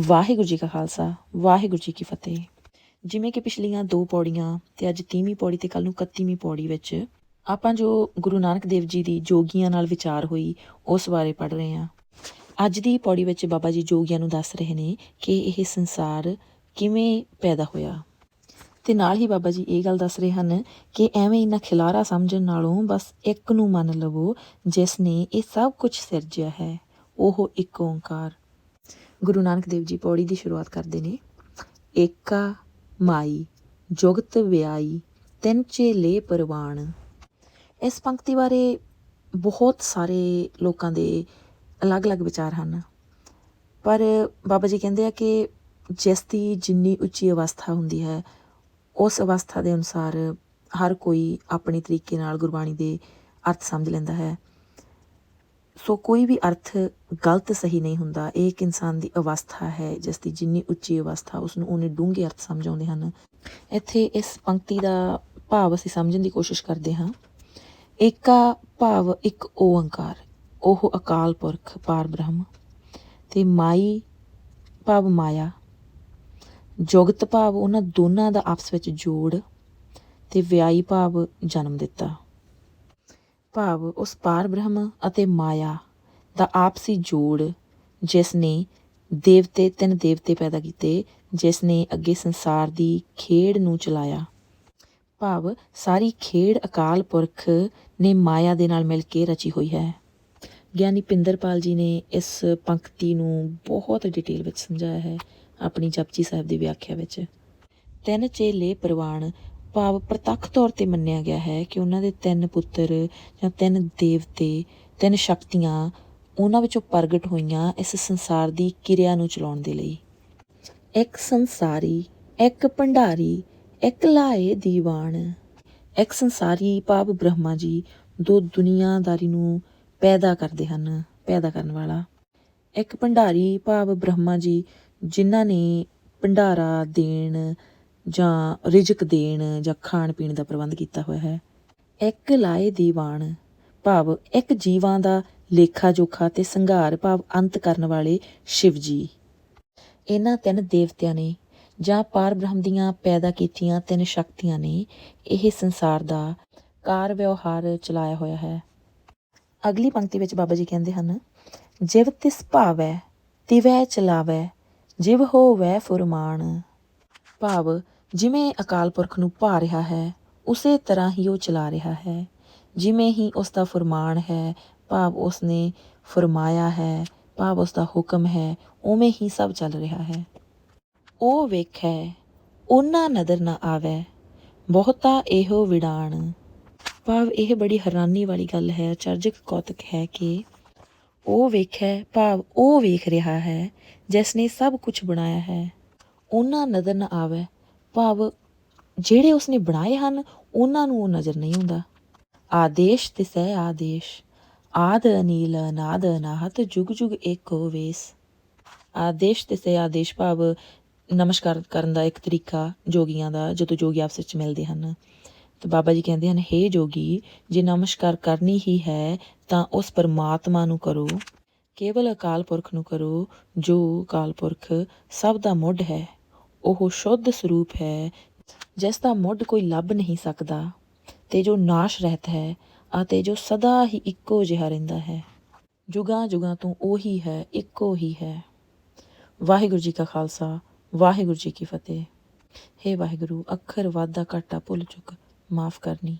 ਵਾਹਿਗੁਰੂ ਜੀ ਕਾ ਖਾਲਸਾ, ਵਾਹਿਗੁਰੂ ਜੀ ਕੀ ਫਤਿਹ। ਜਿਵੇਂ ਕਿ ਪਿਛਲੀਆਂ ਦੋ ਪੌੜੀਆਂ ਤੇ ਅੱਜ 30ਵੀਂ ਪੌੜੀ ਤੇ ਕੱਲ ਨੂੰ 31ਵੀਂ ਪੌੜੀ ਵਿੱਚ ਆਪਾਂ ਜੋ ਗੁਰੂ ਨਾਨਕ ਦੇਵ ਜੀ ਦੀ ਜੋਗੀਆਂ ਨਾਲ ਵਿਚਾਰ ਹੋਈ, ਉਸ ਬਾਰੇ ਪੜ੍ਹ ਰਹੇ ਹਾਂ। ਅੱਜ ਦੀ ਪੌੜੀ ਵਿੱਚ ਬਾਬਾ ਜੀ ਜੋਗੀਆਂ ਨੂੰ ਦੱਸ ਰਹੇ ਨੇ ਕਿ ਇਹ ਸੰਸਾਰ ਕਿਵੇਂ ਪੈਦਾ ਹੋਇਆ। ਤੇ ਨਾਲ ਹੀ ਬਾਬਾ ਜੀ ਇਹ ਗੱਲ ਦੱਸ ਰਹੇ ਹਨ ਕਿ ਐਵੇਂ ਇਨਾ ਖਿਲਾਰਾ ਸਮਝਣ ਨਾਲੋਂ ਬਸ ਇੱਕ ਨੂੰ ਮੰਨ ਲਵੋ, ਜਿਸ ਨੇ ਇਹ ਸਭ ਕੁਝ ਸਿਰਜਿਆ ਹੈ, ਉਹ ਇੱਕ ਓੰਕਾਰ। ਗੁਰੂ ਨਾਨਕ ਦੇਵ ਜੀ ਪੌੜੀ ਦੀ ਸ਼ੁਰੂਆਤ ਕਰਦੇ ਨੇ। ਏਕਾ ਮਾਈ, ਜੁਗਤ ਵਿਆਈ, ਤਿੰਨ ਚੇਲੇ ਪਰਵਾਣ। ਇਸ ਪੰਕਤੀ ਬਾਰੇ ਬਹੁਤ ਸਾਰੇ ਲੋਕਾਂ ਦੇ ਅਲੱਗ-ਅਲੱਗ ਵਿਚਾਰ ਹਨ। ਪਰ ਬਾਬਾ ਜੀ ਕਹਿੰਦੇ ਆ ਕਿ ਜਿਸ ਦੀ ਜਿੰਨੀ ਉੱਚੀ ਅਵਸਥਾ ਹੁੰਦੀ ਹੈ, ਉਸ ਅਵਸਥਾ ਦੇ ਅਨੁਸਾਰ ਹਰ ਕੋਈ ਆਪਣੇ ਤਰੀਕੇ ਨਾਲ ਗੁਰਬਾਣੀ ਦੇ ਅਰਥ ਸਮਝ ਲੈਂਦਾ ਹੈ। ਸੋ ਕੋਈ ਵੀ ਅਰਥ ਗਲਤ ਸਹੀ ਨਹੀਂ ਹੁੰਦਾ। ਇਹ ਇੱਕ ਇਨਸਾਨ ਦੀ ਅਵਸਥਾ ਹੈ, ਜਿਸ ਦੀ ਜਿੰਨੀ ਉੱਚੀ ਅਵਸਥਾ ਉਸ ਨੂੰ ਉਹਨੇ ਡੂੰਘੇ ਅਰਥ ਸਮਝ ਆਉਂਦੇ ਹਨ। ਇੱਥੇ ਇਸ ਪੰਕਤੀ ਦਾ ਭਾਵ ਅਸੀਂ ਸਮਝਣ ਦੀ ਕੋਸ਼ਿਸ਼ ਕਰਦੇ ਹਾਂ। ਏਕਾ ਭਾਵ ਇੱਕ ਓੰਕਾਰ ਉਹ ਅਕਾਲ ਪੁਰਖ ਪਾਰ ਬ੍ਰਹਮ। ਤੇ ਮਾਈ ਭਾਵ ਮਾਇਆ। ਜੁਗਤ ਭਾਵ ਉਹਨਾਂ ਦੋਨਾਂ ਦਾ ਆਪਸ ਵਿੱਚ ਜੋੜ ਤੇ ਵਿਆਈ ਭਾਵ ਜਨਮ ਦਿੱਤਾ। ਭਾਵ ਉਸ ਪਾਰ ਬ੍ਰਹਮ ਅਤੇ ਮਾਇਆ ਦਾ ਆਪਸੀ ਜੋੜ, ਜਿਸ ਨੇ ਦੇਵਤੇ ਤਿੰਨ ਦੇਵਤੇ ਪੈਦਾ ਕੀਤੇ, ਜਿਸ ਨੇ ਅੱਗੇ ਸੰਸਾਰ ਦੀ ਖੇਡ ਨੂੰ ਚਲਾਇਆ। ਭਾਵ ਸਾਰੀ ਖੇਡ ਅਕਾਲ ਪੁਰਖ ਨੇ ਮਾਇਆ ਦੇ ਨਾਲ ਮਿਲ ਕੇ ਰਚੀ ਹੋਈ ਹੈ। ਗਿਆਨੀ ਪਿੰਦਰਪਾਲ ਜੀ ਨੇ ਇਸ ਪੰਕਤੀ ਨੂੰ ਬਹੁਤ ਡਿਟੇਲ ਵਿੱਚ ਸਮਝਾਇਆ ਹੈ ਆਪਣੀ ਜਪਜੀ ਸਾਹਿਬ ਦੀ ਵਿਆਖਿਆ ਵਿੱਚ। ਤਿੰਨ ਚੇਲੇ ਪ੍ਰਵਾਨ ਭਾਵ ਪ੍ਰਤੱਖ ਤੌਰ ਤੇ ਮੰਨਿਆ ਗਿਆ ਹੈ ਕਿ ਉਹਨਾਂ ਦੇ ਤਿੰਨ ਪੁੱਤਰ ਜਾਂ ਤਿੰਨ ਦੇਵਤੇ, ਤਿੰਨ ਸ਼ਕਤੀਆਂ ਉਹਨਾਂ ਵਿੱਚੋਂ ਪ੍ਰਗਟ ਹੋਈਆਂ ਇਸ ਸੰਸਾਰ ਦੀ ਕਿਰਿਆ ਨੂੰ ਚਲਾਉਣ ਦੇ ਲਈ। ਇੱਕ ਸੰਸਾਰੀ, ਇੱਕ ਭੰਡਾਰੀ, ਇੱਕ ਲਾਏ ਦੀਵਾਨ। ਇੱਕ ਸੰਸਾਰੀ ਭਾਵ ਬ੍ਰਹਮਾ ਜੀ ਦੋ ਦੁਨੀਆਦਾਰੀ ਨੂੰ ਪੈਦਾ ਕਰਦੇ ਹਨ, ਪੈਦਾ ਕਰਨ ਵਾਲਾ। ਇੱਕ ਭੰਡਾਰੀ ਭਾਵ ਬ੍ਰਹਮਾ ਜੀ ਜਿਨ੍ਹਾਂ ਨੇ ਭੰਡਾਰਾ ਦੇਣ ਜਾਂ ਰਿਜਕ ਦੇਣ ਜਾਂ ਖਾਣ ਪੀਣ ਦਾ ਪ੍ਰਬੰਧ ਕੀਤਾ ਹੋਇਆ ਹੈ। ਇੱਕ ਲਾਏ ਦੀਵਾਨ ਭਾਵ ਇੱਕ ਜੀਵਾਂ ਦਾ ਲੇਖਾ ਜੋਖਾ ਤੇ ਸੰਘਾਰ ਭਾਵ ਅੰਤ ਕਰਨ ਵਾਲੇ ਸ਼ਿਵ ਜੀ। ਇਹਨਾਂ ਤਿੰਨ ਦੇਵਤਿਆਂ ਨੇ ਜਾਂ ਪਾਰ ਬ੍ਰਹਮ ਦੀਆਂ ਪੈਦਾ ਕੀਤੀਆਂ ਤਿੰਨ ਸ਼ਕਤੀਆਂ ਨੇ ਇਹ ਸੰਸਾਰ ਦਾ ਕਾਰ ਵਿਵਹਾਰ ਚਲਾਇਆ ਹੋਇਆ ਹੈ। ਅਗਲੀ ਪੰਕਤੀ ਵਿੱਚ ਬਾਬਾ ਜੀ ਕਹਿੰਦੇ ਹਨ, ਜਿਵ ਤਿਸ ਭਾਵੈ, ਤਿਵੈ ਚਲਾਵੈ, ਜਿਵ ਹੋਵੈ ਫੁਰਮਾਨ। ਭਾਵ ਜਿਵੇਂ ਅਕਾਲ ਪੁਰਖ ਨੂੰ ਭਾ ਰਿਹਾ ਹੈ, ਉਸੇ ਤਰ੍ਹਾਂ ਹੀ ਉਹ ਚਲਾ ਰਿਹਾ ਹੈ। ਜਿਵੇਂ ਹੀ ਉਸ ਦਾ ਫਰਮਾਨ ਹੈ, ਭਾਵ ਉਸ ਨੇ ਫਰਮਾਇਆ ਹੈ, ਭਾਵ ਉਸ ਦਾ ਹੁਕਮ ਹੈ, ਉਵੇਂ ਹੀ ਸਭ ਚੱਲ ਰਿਹਾ ਹੈ। ਉਹ ਵੇਖੈ, ਉਹਨਾਂ ਨਦਰ ਨਾ ਆਵੈ, ਬਹੁਤਾ ਇਹੋ ਵਿਡਾਣ ਭਾਵ ਇਹ ਬੜੀ ਹੈਰਾਨੀ ਵਾਲੀ ਗੱਲ ਹੈ, ਚਰਜਕ ਕੌਤਕ ਹੈ ਕਿ ਉਹ ਵੇਖੈ, ਭਾਵ ਉਹ ਵੇਖ ਰਿਹਾ ਹੈ, ਜਿਸ ਨੇ ਸਭ ਕੁਝ ਬਣਾਇਆ ਹੈ। ਉਹਨਾਂ ਨਜ਼ਰ ਨਾ ਆਵੇ ਭਾਵ ਜਿਹੜੇ ਉਸਨੇ ਬਣਾਏ ਹਨ, ਉਹਨਾਂ ਨੂੰ ਉਹ ਨਜ਼ਰ ਨਹੀਂ ਆਉਂਦਾ। ਆਦੇਸ਼ ਤਿਸੈ ਆਦੇਸ਼, ਆਦ ਅਨੀਲ, ਅਨਾਦ ਅਨਾਹਤ, ਜੁਗ ਜੁਗ ਏਕੋ ਵੇਸ। ਆਦੇਸ਼ ਤਿਸੈ ਆਦੇਸ਼ ਭਾਵ ਨਮਸਕਾਰ ਕਰਨ ਦਾ ਇੱਕ ਤਰੀਕਾ ਜੋਗੀਆਂ ਦਾ, ਜਦੋਂ ਜੋਗੀ ਆਪਸ ਵਿੱਚ ਮਿਲਦੇ ਹਨ। ਤੇ ਬਾਬਾ ਜੀ ਕਹਿੰਦੇ ਹਨ, ਹੇ ਜੋਗੀ, ਜੇ ਨਮਸਕਾਰ ਕਰਨੀ ਹੀ ਹੈ, ਤਾਂ ਉਸ ਪਰਮਾਤਮਾ ਨੂੰ ਕਰੋ। ਕੇਵਲ ਅਕਾਲ ਪੁਰਖ ਨੂੰ ਕਰੋ, ਜੋ ਅਕਾਲ ਪੁਰਖ ਸਭ ਦਾ ਮੁੱਢ ਹੈ। ਉਹ ਸ਼ੁੱਧ ਸਰੂਪ ਹੈ, ਜਿਸ ਦਾ ਮੁੱਢ ਕੋਈ ਲੱਭ ਨਹੀਂ ਸਕਦਾ, ਤੇ ਜੋ ਨਾਸ਼ ਰਹਿਤ ਹੈ ਅਤੇ ਜੋ ਸਦਾ ਹੀ ਇੱਕੋ ਜਿਹਾ ਰਹਿੰਦਾ ਹੈ। ਜੁਗਾਂ ਜੁਗਾਂ ਤੋਂ ਉਹੀ ਹੈ, ਇੱਕੋ ਹੀ ਹੈ। ਵਾਹਿਗੁਰੂ ਜੀ ਕਾ ਖਾਲਸਾ, ਵਾਹਿਗੁਰੂ ਜੀ ਕੀ ਫਤਿਹ। ਹੇ ਵਾਹਿਗੁਰੂ, ਅੱਖਰ ਵਾਦਾ ਘਾਟਾ ਭੁੱਲ ਚੁੱਕ, ਮਾਫ ਕਰਨੀ।